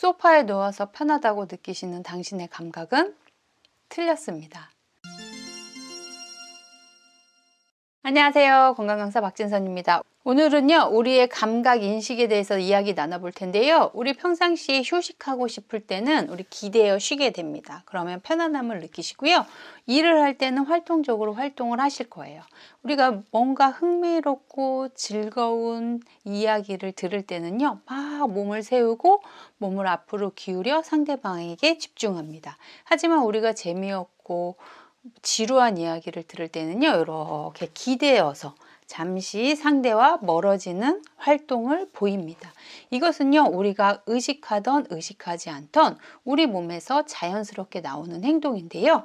소파에 누워서 편하다고 느끼시는 당신의 감각은 틀렸습니다. 안녕하세요. 건강 강사 박진선입니다. 오늘은요, 우리의 감각 인식에 대해서 이야기 나눠볼 텐데요. 우리 평상시에 휴식하고 싶을 때는 우리 기대어 쉬게 됩니다. 그러면 편안함을 느끼시고요. 일을 할 때는 활동적으로 활동을 하실 거예요. 우리가 뭔가 흥미롭고 즐거운 이야기를 들을 때는요, 막 몸을 세우고 몸을 앞으로 기울여 상대방에게 집중합니다. 하지만 우리가 재미없고 지루한 이야기를 들을 때는요, 이렇게 기대어서 잠시 상대와 멀어지는 활동을 보입니다. 이것은요, 우리가 의식하던 의식하지 않던 우리 몸에서 자연스럽게 나오는 행동인데요.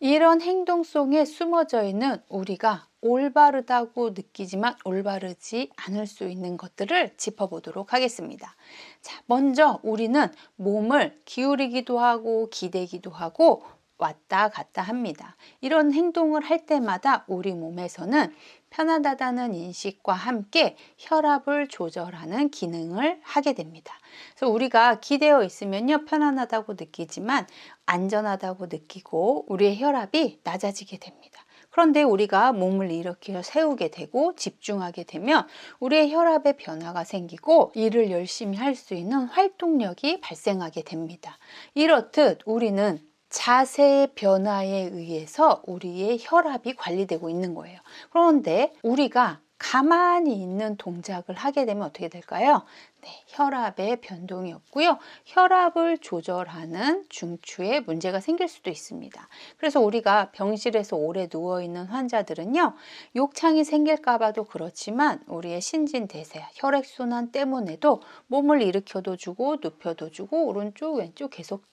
이런 행동 속에 숨어져 있는 우리가 올바르다고 느끼지만 올바르지 않을 수 있는 것들을 짚어보도록 하겠습니다. 자, 먼저 우리는 몸을 기울이기도 하고 기대기도 하고 왔다 갔다 합니다. 이런 행동을 할 때마다 우리 몸에서는 편안하다는 인식과 함께 혈압을 조절하는 기능을 하게 됩니다. 그래서 우리가 기대어 있으면요, 편안하다고 느끼지만 안전하다고 느끼고 우리의 혈압이 낮아지게 됩니다. 그런데 우리가 몸을 일으켜 세우게 되고 집중하게 되면 우리의 혈압에 변화가 생기고 일을 열심히 할 수 있는 활동력이 발생하게 됩니다. 이렇듯 우리는 자세의 변화에 의해서 우리의 혈압이 관리되고 있는 거예요. 그런데 우리가 가만히 있는 동작을 하게 되면 어떻게 될까요? 네, 혈압의 변동이 없고요. 혈압을 조절하는 중추에 문제가 생길 수도 있습니다. 그래서 우리가 병실에서 오래 누워 있는 환자들은요. 욕창이 생길까 봐도 그렇지만 우리의 신진대사, 혈액순환 때문에도 몸을 일으켜도 주고 눕혀도 주고 오른쪽 왼쪽 계속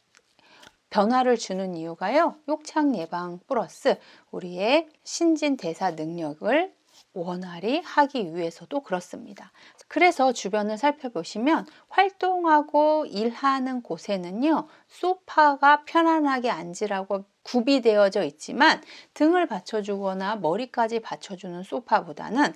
변화를 주는 이유가요. 욕창 예방 플러스 우리의 신진 대사 능력을 원활히 하기 위해서도 그렇습니다. 그래서 주변을 살펴보시면 활동하고 일하는 곳에는요, 소파가 편안하게 앉으라고 구비되어져 있지만 등을 받쳐주거나 머리까지 받쳐주는 소파보다는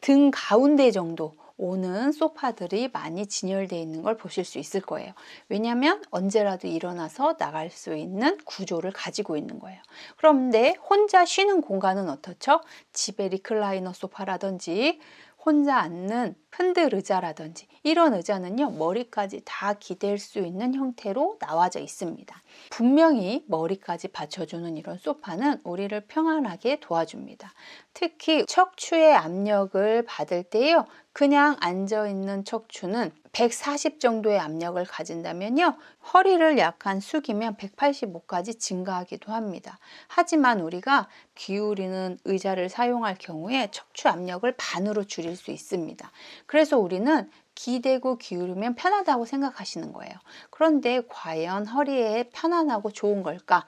등 가운데 정도 오는 소파들이 많이 진열되어 있는 걸 보실 수 있을 거예요. 왜냐하면 언제라도 일어나서 나갈 수 있는 구조를 가지고 있는 거예요. 그런데 혼자 쉬는 공간은 어떻죠? 집에 리클라이너 소파라든지 혼자 앉는 흔들 의자라든지 이런 의자는요 머리까지 다 기댈 수 있는 형태로 나와져 있습니다. 분명히 머리까지 받쳐주는 이런 소파는 우리를 평안하게 도와줍니다. 특히 척추의 압력을 받을 때요 그냥 앉아 있는 척추는 140 정도의 압력을 가진다면요. 허리를 약간 숙이면 185까지 증가하기도 합니다. 하지만 우리가 기울이는 의자를 사용할 경우에 척추 압력을 반으로 줄일 수 있습니다. 그래서 우리는 기대고 기울이면 편하다고 생각하시는 거예요. 그런데 과연 허리에 편안하고 좋은 걸까?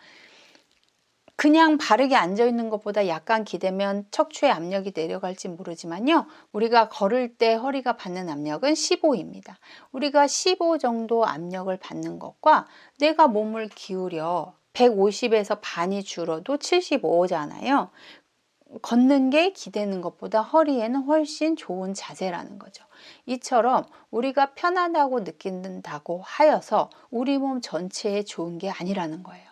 그냥 바르게 앉아 있는 것보다 약간 기대면 척추의 압력이 내려갈지 모르지만요. 우리가 걸을 때 허리가 받는 압력은 15입니다. 우리가 15 정도 압력을 받는 것과 내가 몸을 기울여 150에서 반이 줄어도 75잖아요. 걷는 게 기대는 것보다 허리에는 훨씬 좋은 자세라는 거죠. 이처럼 우리가 편안하고 느낀다고 하여서 우리 몸 전체에 좋은 게 아니라는 거예요.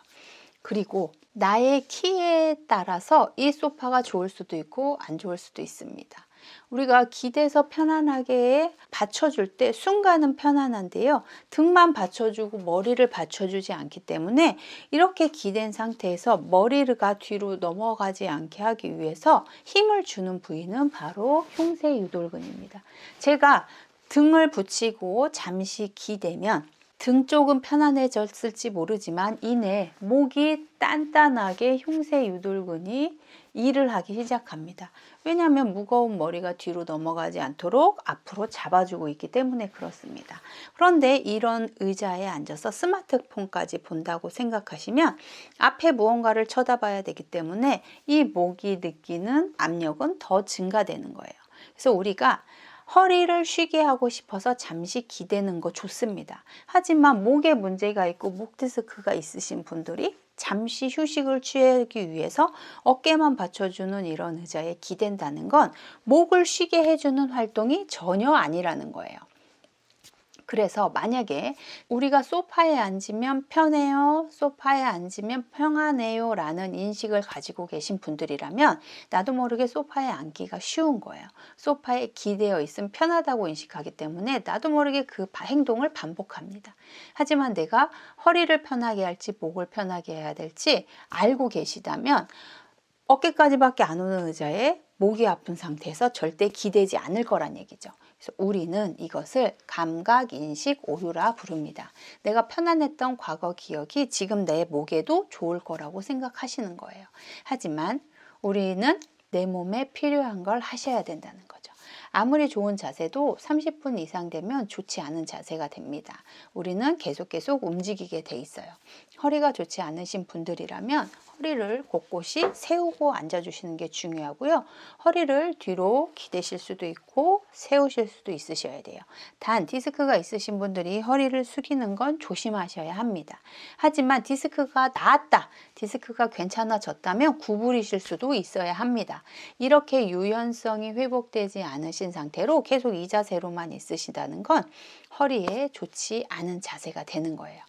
그리고 나의 키에 따라서 이 소파가 좋을 수도 있고 안 좋을 수도 있습니다. 우리가 기대서 편안하게 받쳐줄 때 순간은 편안한데요. 등만 받쳐주고 머리를 받쳐주지 않기 때문에 이렇게 기댄 상태에서 머리가 뒤로 넘어가지 않게 하기 위해서 힘을 주는 부위는 바로 흉쇄 유돌근입니다. 제가 등을 붙이고 잠시 기대면 등 쪽은 편안해졌을지 모르지만 이내 목이 단단하게 흉쇄 유돌근이 일을 하기 시작합니다. 왜냐하면 무거운 머리가 뒤로 넘어가지 않도록 앞으로 잡아주고 있기 때문에 그렇습니다. 그런데 이런 의자에 앉아서 스마트폰까지 본다고 생각하시면 앞에 무언가를 쳐다봐야 되기 때문에 이 목이 느끼는 압력은 더 증가되는 거예요. 그래서 우리가 허리를 쉬게 하고 싶어서 잠시 기대는 거 좋습니다. 하지만 목에 문제가 있고 목 디스크가 있으신 분들이 잠시 휴식을 취하기 위해서 어깨만 받쳐주는 이런 의자에 기댄다는 건 목을 쉬게 해주는 활동이 전혀 아니라는 거예요. 그래서 만약에 우리가 소파에 앉으면 편해요, 소파에 앉으면 평안해요 라는 인식을 가지고 계신 분들이라면 나도 모르게 소파에 앉기가 쉬운 거예요. 소파에 기대어 있으면 편하다고 인식하기 때문에 나도 모르게 그 바- 행동을 반복합니다. 하지만 내가 허리를 편하게 할지 목을 편하게 해야 될지 알고 계시다면 어깨까지밖에 안 오는 의자에 목이 아픈 상태에서 절대 기대지 않을 거란 얘기죠. 그래서 우리는 이것을 감각 인식 오류라 부릅니다. 내가 편안했던 과거 기억이 지금 내 목에도 좋을 거라고 생각하시는 거예요. 하지만 우리는 내 몸에 필요한 걸 하셔야 된다는 거죠. 아무리 좋은 자세도 30분 이상 되면 좋지 않은 자세가 됩니다. 우리는 계속 계속 움직이게 돼 있어요. 허리가 좋지 않으신 분들이라면 허리를 곳곳이 세우고 앉아주시는 게 중요하고요. 허리를 뒤로 기대실 수도 있고 세우실 수도 있으셔야 돼요. 단 디스크가 있으신 분들이 허리를 숙이는 건 조심하셔야 합니다. 하지만 디스크가 나았다, 디스크가 괜찮아졌다면 구부리실 수도 있어야 합니다. 이렇게 유연성이 회복되지 않으신 상태로 계속 이 자세로만 있으시다는 건 허리에 좋지 않은 자세가 되는 거예요.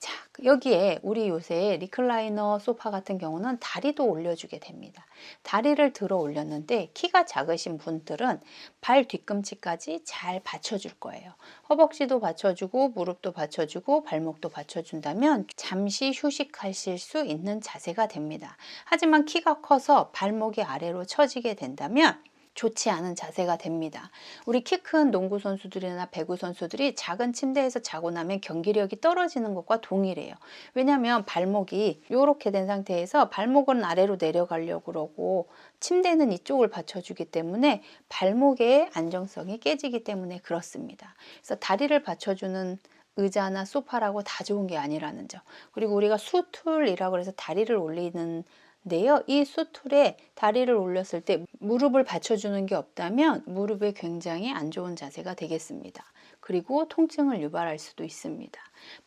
자, 여기에 우리 요새 리클라이너 소파 같은 경우는 다리도 올려주게 됩니다. 다리를 들어 올렸는데 키가 작으신 분들은 발 뒤꿈치까지 잘 받쳐줄 거예요. 허벅지도 받쳐주고 무릎도 받쳐주고 발목도 받쳐준다면 잠시 휴식하실 수 있는 자세가 됩니다. 하지만 키가 커서 발목이 아래로 처지게 된다면 좋지 않은 자세가 됩니다. 우리 키 큰 농구 선수들이나 배구 선수들이 작은 침대에서 자고 나면 경기력이 떨어지는 것과 동일해요. 왜냐하면 발목이 이렇게 된 상태에서 발목은 아래로 내려가려고 그러고 침대는 이쪽을 받쳐주기 때문에 발목의 안정성이 깨지기 때문에 그렇습니다. 그래서 다리를 받쳐주는 의자나 소파라고 다 좋은 게 아니라는 점. 그리고 우리가 수툴이라고 해서 다리를 올리는 데요. 이 수툴에 다리를 올렸을 때 무릎을 받쳐주는 게 없다면 무릎에 굉장히 안 좋은 자세가 되겠습니다. 그리고 통증을 유발할 수도 있습니다.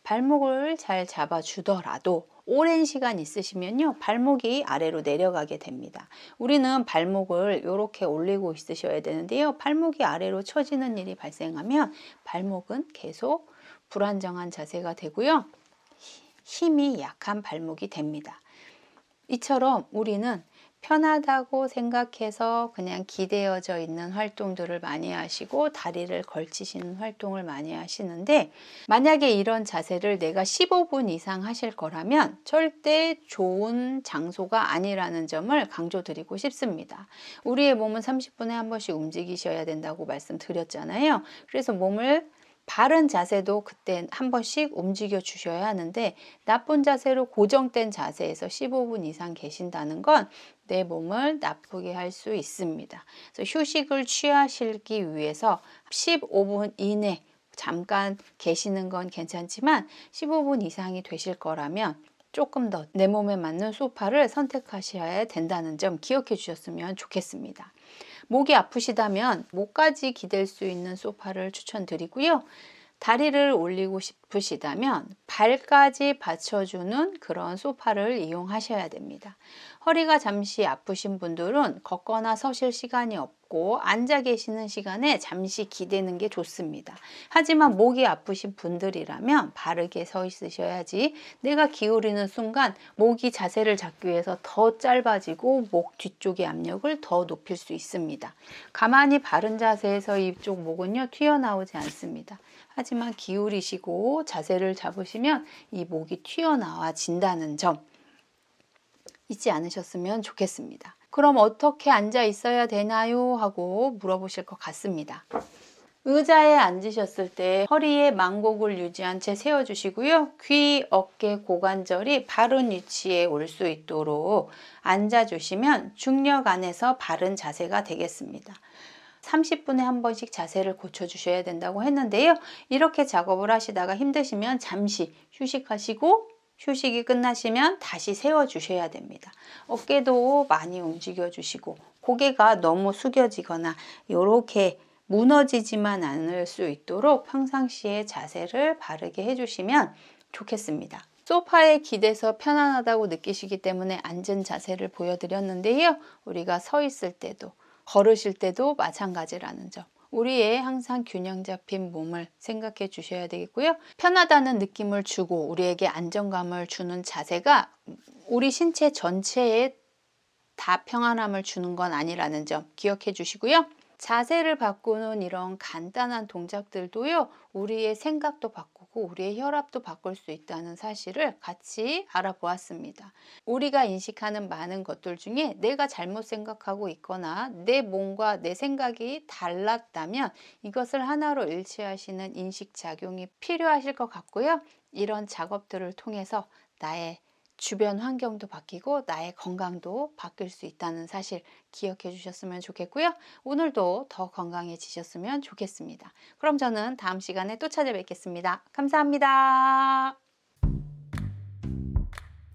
발목을 잘 잡아주더라도 오랜 시간 있으시면요 발목이 아래로 내려가게 됩니다. 우리는 발목을 이렇게 올리고 있으셔야 되는데요 발목이 아래로 처지는 일이 발생하면 발목은 계속 불안정한 자세가 되고요 힘이 약한 발목이 됩니다. 이처럼 우리는 편하다고 생각해서 그냥 기대어져 있는 활동들을 많이 하시고 다리를 걸치시는 활동을 많이 하시는데 만약에 이런 자세를 내가 15분 이상 하실 거라면 절대 좋은 장소가 아니라는 점을 강조드리고 싶습니다. 우리의 몸은 30분에 한 번씩 움직이셔야 된다고 말씀드렸잖아요. 그래서 몸을 바른 자세도 그때 한 번씩 움직여 주셔야 하는데 나쁜 자세로 고정된 자세에서 15분 이상 계신다는 건 내 몸을 나쁘게 할 수 있습니다. 그래서 휴식을 취하시기 위해서 15분 이내 잠깐 계시는 건 괜찮지만 15분 이상이 되실 거라면 조금 더 내 몸에 맞는 소파를 선택하셔야 된다는 점 기억해 주셨으면 좋겠습니다. 목이 아프시다면 목까지 기댈 수 있는 소파를 추천드리고요. 다리를 올리고 싶으시다면 발까지 받쳐주는 그런 소파를 이용하셔야 됩니다. 허리가 잠시 아프신 분들은 걷거나 서실 시간이 없고 앉아 계시는 시간에 잠시 기대는 게 좋습니다. 하지만 목이 아프신 분들이라면 바르게 서 있으셔야지 내가 기울이는 순간 목이 자세를 잡기 위해서 더 짧아지고 목 뒤쪽의 압력을 더 높일 수 있습니다. 가만히 바른 자세에서 이쪽 목은요 튀어나오지 않습니다. 하지만 기울이시고 자세를 잡으시면 이 목이 튀어나와진다는 점 잊지 않으셨으면 좋겠습니다. 그럼 어떻게 앉아 있어야 되나요? 하고 물어보실 것 같습니다. 의자에 앉으셨을 때 허리에 망곡을 유지한 채 세워주시고요. 귀, 어깨, 고관절이 바른 위치에 올 수 있도록 앉아주시면 중력 안에서 바른 자세가 되겠습니다. 30분에 한 번씩 자세를 고쳐주셔야 된다고 했는데요. 이렇게 작업을 하시다가 힘드시면 잠시 휴식하시고 휴식이 끝나시면 다시 세워주셔야 됩니다. 어깨도 많이 움직여 주시고 고개가 너무 숙여지거나 이렇게 무너지지만 않을 수 있도록 평상시에 자세를 바르게 해주시면 좋겠습니다. 소파에 기대서 편안하다고 느끼시기 때문에 앉은 자세를 보여드렸는데요. 우리가 서 있을 때도 걸으실 때도 마찬가지라는 점. 우리의 항상 균형 잡힌 몸을 생각해 주셔야 되겠고요. 편하다는 느낌을 주고 우리에게 안정감을 주는 자세가 우리 신체 전체에 다 평안함을 주는 건 아니라는 점 기억해 주시고요. 자세를 바꾸는 이런 간단한 동작들도요, 우리의 생각도 바꾸고 우리의 혈압도 바꿀 수 있다는 사실을 같이 알아보았습니다. 우리가 인식하는 많은 것들 중에 내가 잘못 생각하고 있거나 내 몸과 내 생각이 달랐다면 이것을 하나로 일치하시는 인식 작용이 필요하실 것 같고요. 이런 작업들을 통해서 나의 주변 환경도 바뀌고 나의 건강도 바뀔 수 있다는 사실 기억해 주셨으면 좋겠고요. 오늘도 더 건강해지셨으면 좋겠습니다. 그럼 저는 다음 시간에 또 찾아뵙겠습니다. 감사합니다.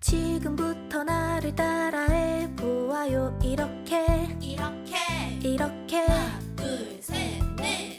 지금부터 나를 따라해 보아요 이렇게 이렇게 이렇게 하나 둘 셋